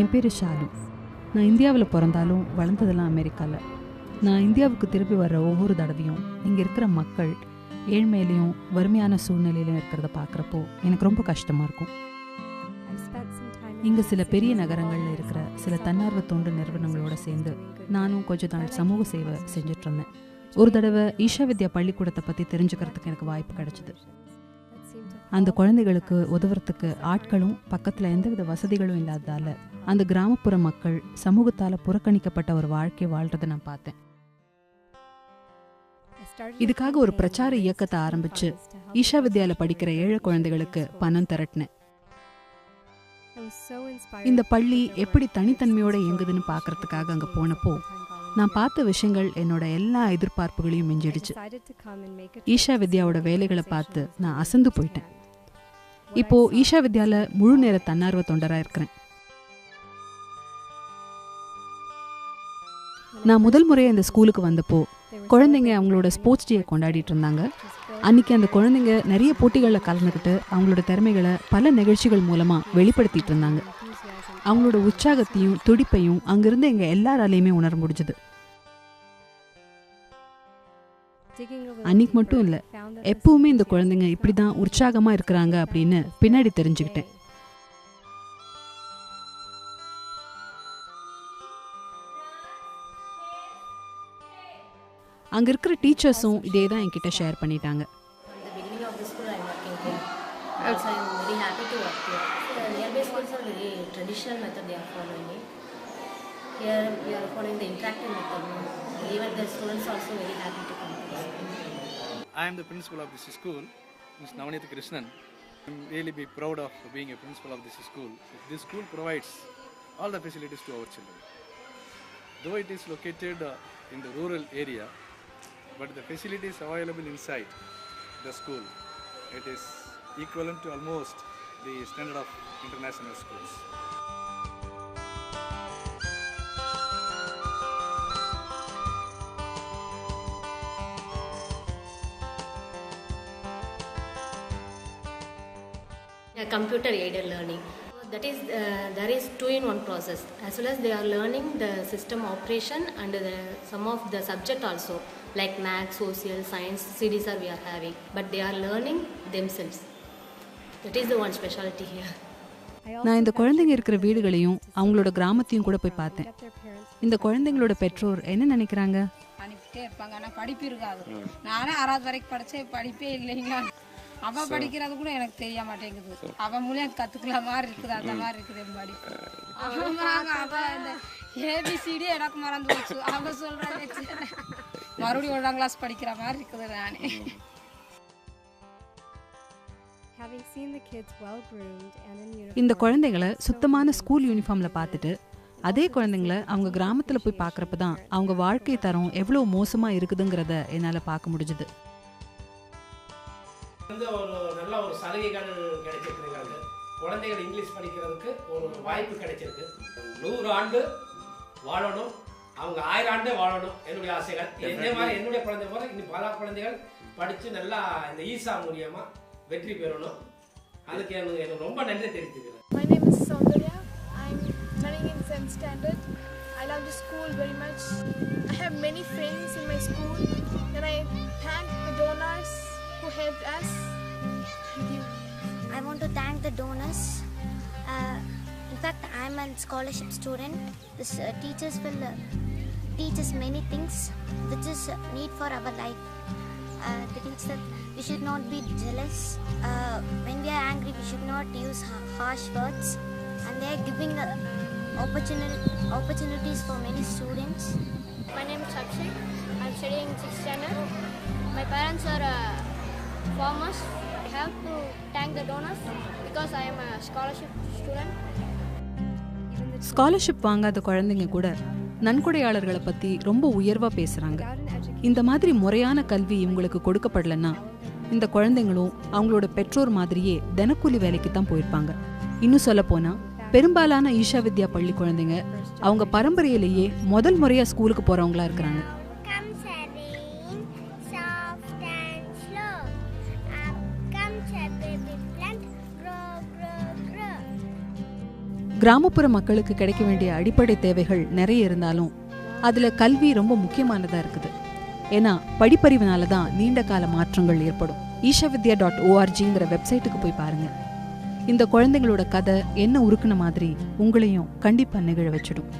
என் பேர் ஷாலு. நான் இந்தியாவில் பிறந்தாலும் வளர்ந்ததெல்லாம் அமெரிக்காவில் நான் இந்தியாவுக்கு திரும்பி வர்ற ஒவ்வொரு தடவையும் இங்கே இருக்கிற மக்கள் ஏழ்மையிலையும் வறுமையான சூழ்நிலையிலும் இருக்கிறத பார்க்குறப்போ எனக்கு ரொம்ப கஷ்டமாக இருக்கும். இங்கே சில பெரிய நகரங்களில் இருக்கிற சில தன்னார்வ தொண்டு நிறுவனங்களோட சேர்ந்து நானும் கொஞ்ச நாள் சமூக சேவை செஞ்சுட்டு இருந்தேன். ஒரு தடவை ஈஷா வித்யா பள்ளிக்கூடத்தை பற்றி தெரிஞ்சுக்கிறதுக்கு எனக்கு வாய்ப்பு கிடைச்சிது. அந்த குழந்தைகளுக்கு உதவுறதுக்கு ஆட்களும் பக்கத்தில் எந்தவித வசதிகளும் இல்லாததால் அந்த கிராமப்புற மக்கள் சமூகத்தால் புறக்கணிக்கப்பட்ட ஒரு வாழ்க்கை வாழ்கிறத நான் பார்த்தேன். இதுக்காக ஒரு பிரச்சார இயக்கத்தை ஆரம்பிச்சு ஈஷா வித்யால படிக்கிற ஏழை குழந்தைகளுக்கு பணம் திரட்டினேன். இந்த பள்ளி எப்படி தனித்தன்மையோடு தனித்தன்மையோட இயங்குதுன்னு பார்க்கறதுக்காக அங்கே போனப்போ நான் பார்த்த விஷயங்கள் என்னோட எல்லா எதிர்பார்ப்புகளையும் மிஞ்சிடுச்சு. ஈஷா வித்யாவோட வேலைகளை பார்த்து நான் அசந்து போயிட்டேன். இப்போது இப்போ ஈஷா வித்யால முழு நேர தன்னார்வ தொண்டரா இருக்கிறேன். நான் முதல் முறையாக இந்த ஸ்கூலுக்கு வந்தப்போ குழந்தைங்க அவங்களோட ஸ்போர்ட்ஸ் டே கொண்டாடிட்டு இருந்தாங்க. அன்னைக்கு அந்த குழந்தைங்க நிறைய போட்டிகளில் கலந்துக்கிட்டு அவங்களோட திறமைகளை பல நிகழ்ச்சிகள் மூலமாக வெளிப்படுத்திட்டு இருந்தாங்க. அவங்களோட உற்சாகத்தையும் துடிப்பையும் அங்கிருந்து எங்கள் எல்லாராலையுமே உணர முடிஞ்சது. அன்னைக்கு மட்டும் இல்லை எப்பவுமே இந்த குழந்தைங்க இப்படி தான் உற்சாகமாக இருக்கிறாங்க அப்படின்னு பின்னாடி தெரிஞ்சுக்கிட்டேன் அங்கே இருக்கிற டீச்சர்ஸும் இதே தான் என்கிட்ட ஷேர் பண்ணிட்டாங்க very happy to work here. Nearby schools are. Here, we are following the interactive method. Even the students also very happy to come. I am the principal of this school, Ms. Navanitha Krishnan. I'm really be proud of being a principal of this school. This school provides all the facilities to our children. Though it is located uh, in the rural area, but the facilities available inside the school, it is equivalent to almost the standard of international schools. Computer aided learning. That is, uh, there is two in one process. As well as they are learning the system operation and the, some of the subject also, like math, social, science, series are we are having. But they are learning themselves. That is the one specialty here. I also நான் இந்த குழந்தைங்க இருக்கிற வீடுகளையும் அவங்களோட கிராமத்தையும் கூட போய் பார்த்தேன் இந்த குழந்தைங்களோட பெற்றோர் என்ன நினைக்கிறாங்க அனுப்பிட்டே இருப்பாங்க ஆனால் படிப்பு இருக்காது நானே ஆறாவது வரைக்கும் படித்தேன் படிப்பே இல்லைங்க அவ படிக்கிறது கூட எனக்கு தெரிய மாட்டேங்குது. அவ மூலியம் கத்துக்கலாம் மாதிரி இருக்குது அந்த மாதிரி இருக்குது என் படிப்பு அவங்க அவ இந்த ஏபிசிடி எனக்கு மறந்து போச்சு. அவ சொல்றாங்க மறுபடியும் ஒன்றாம் கிளாஸ் படிக்கிற மாதிரி இருக்குது நானே. இந்த குழந்தைங்களை so சுத்தமான ஸ்கூல் யூனிஃபார்ம்ல. பார்த்துட்டு அதே குழந்தைங்கள அவங்க கிராமத்துல போய் பார்க்கறப்ப தான் அவங்க வாழ்க்கை தரம் எவ்வளவு மோசமா இருக்குதுங்கிறத என்னால பார்க்க முடிஞ்சுது. வந்து ஒரு நல்ல ஒரு சலுகைகள் கிடைச்சிருக்கு எங்களுக்கு குழந்தைகள் இங்கிலீஷ் படிக்கிறதுக்கு ஒரு வாய்ப்பு கிடைச்சிருக்கு. நூறு ஆண்டு வாழணும். அவங்க ஆயிரம் ஆண்டே வாழணும் என்னுடைய ஆசைகள். என்னை மாதிரி என்னுடைய குழந்தை போல இன்னும் பல குழந்தைகள் படித்து நல்லா இந்த ஈசா மூலியமா வெற்றி பெறணும். அதுக்கு எனக்கு எனக்கு ரொம்ப நன்றி தெரிவித்துக்கிறேன் My name is Soundarya. I'm studying in 7th standard. I love the school very much. I have many friends in my school. And I thank the donors. Uh, in fact, I'm a scholarship student. This uh, teachers will uh, teach us many things which is uh, need for our life. Uh, they teach that we should not be jealous. Uh, when we are angry, we should not use ha- harsh words. And they are giving uh, opportunity, opportunities for many students. My name is Sakshi. I'm studying 6th standard. My parents are farmers. I have to thank the donors because I am a scholarship student. Scholarship வாங்காத குழந்தைங்க கூட நன்கொடையாளர்களை பத்தி ரொம்ப உயர்வா பேசுறாங்க இந்த மாதிரி முறையான கல்வி இவங்களுக்கு கொடுக்கப்படலன்னா இந்த குழந்தைங்களும் அவங்களோட பெற்றோர் மாதிரியே தினக்கூலி வேலைக்கு தான் போயிருப்பாங்க இன்னும் சொல்ல போனா பெரும்பாலான ஈஷா வித்யா பள்ளி குழந்தைங்க அவங்க பரம்பரையிலேயே முதல் முறையா ஸ்கூலுக்கு போறவங்களா இருக்கிறாங்க கிராமப்புற மக்களுக்கு கிடைக்க வேண்டிய அடிப்படை தேவைகள் நிறைய இருந்தாலும் அதில் கல்வி ரொம்ப முக்கியமானதாக இருக்குது. ஏன்னா படிப்பறிவினால தான் நீண்ட கால மாற்றங்கள் ஏற்படும். ஈஷாவித்யா டாட் ஓஆர்ஜிங்கிற வெப்சைட்டுக்கு போய் பாருங்க. இந்த குழந்தைங்களோட கதை என்ன உருக்குன மாதிரி உங்களையும் கண்டிப்பாக நிகழ வச்சிடும்.